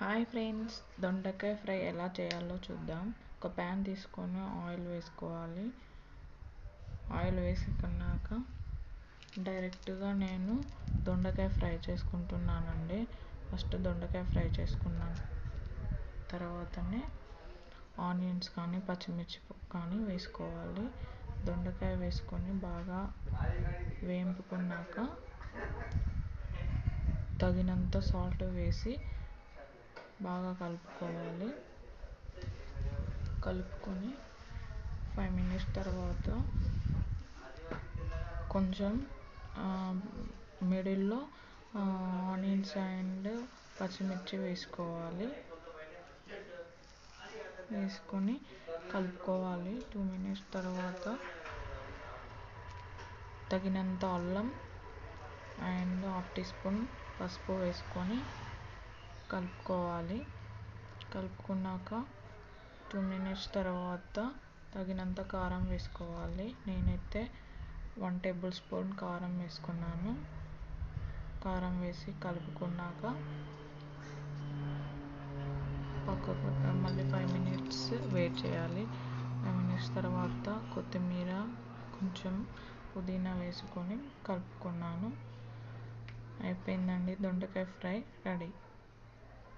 Hi friends దొండకాయ fry ఎలా చేయాలో చూద్దాం. ఒక ప్యాన్ తీసుకొని ఆయిల్ వేసుకోవాలి. ఆయిల్ వేసుకున్నాక డైరెక్ట్గా నేను దొండకాయ ఫ్రై చేసుకుంటున్నానండి. ఫస్ట్ దొండకాయ ఫ్రై చేసుకున్నాను. తర్వాతనే ఆనియన్స్ కానీ పచ్చిమిర్చి కానీ వేసుకోవాలి. దొండకాయ వేసుకొని బాగా వేంపుకున్నాక తగినంత సాల్ట్ వేసి బాగా కలుపుకోవాలి. కలుపుకొని ఫైవ్ మినిట్స్ తర్వాత కొంచెం మిడిల్లో ఆనియన్స్ అండ్ పచ్చిమిర్చి వేసుకోవాలి. వేసుకొని కలుపుకోవాలి. టూ మినిట్స్ తర్వాత తగినంత అల్లం అండ్ హాఫ్ టీ స్పూన్ పసుపు వేసుకొని కలుపుకోవాలి. కలుపుకున్నాక టూ మినిట్స్ తర్వాత తగినంత కారం వేసుకోవాలి. నేనైతే వన్ టేబుల్ స్పూన్ కారం వేసుకున్నాను. కారం వేసి కలుపుకున్నాక పక్కకు మళ్ళీ ఫైవ్ మినిట్స్ వెయిట్ చేయాలి. ఫైవ్ మినిట్స్ తర్వాత కొత్తిమీర కొంచెం పుదీనా వేసుకొని కలుపుకున్నాను. అయిపోయిందండి దొండకాయ ఫ్రై రెడీ.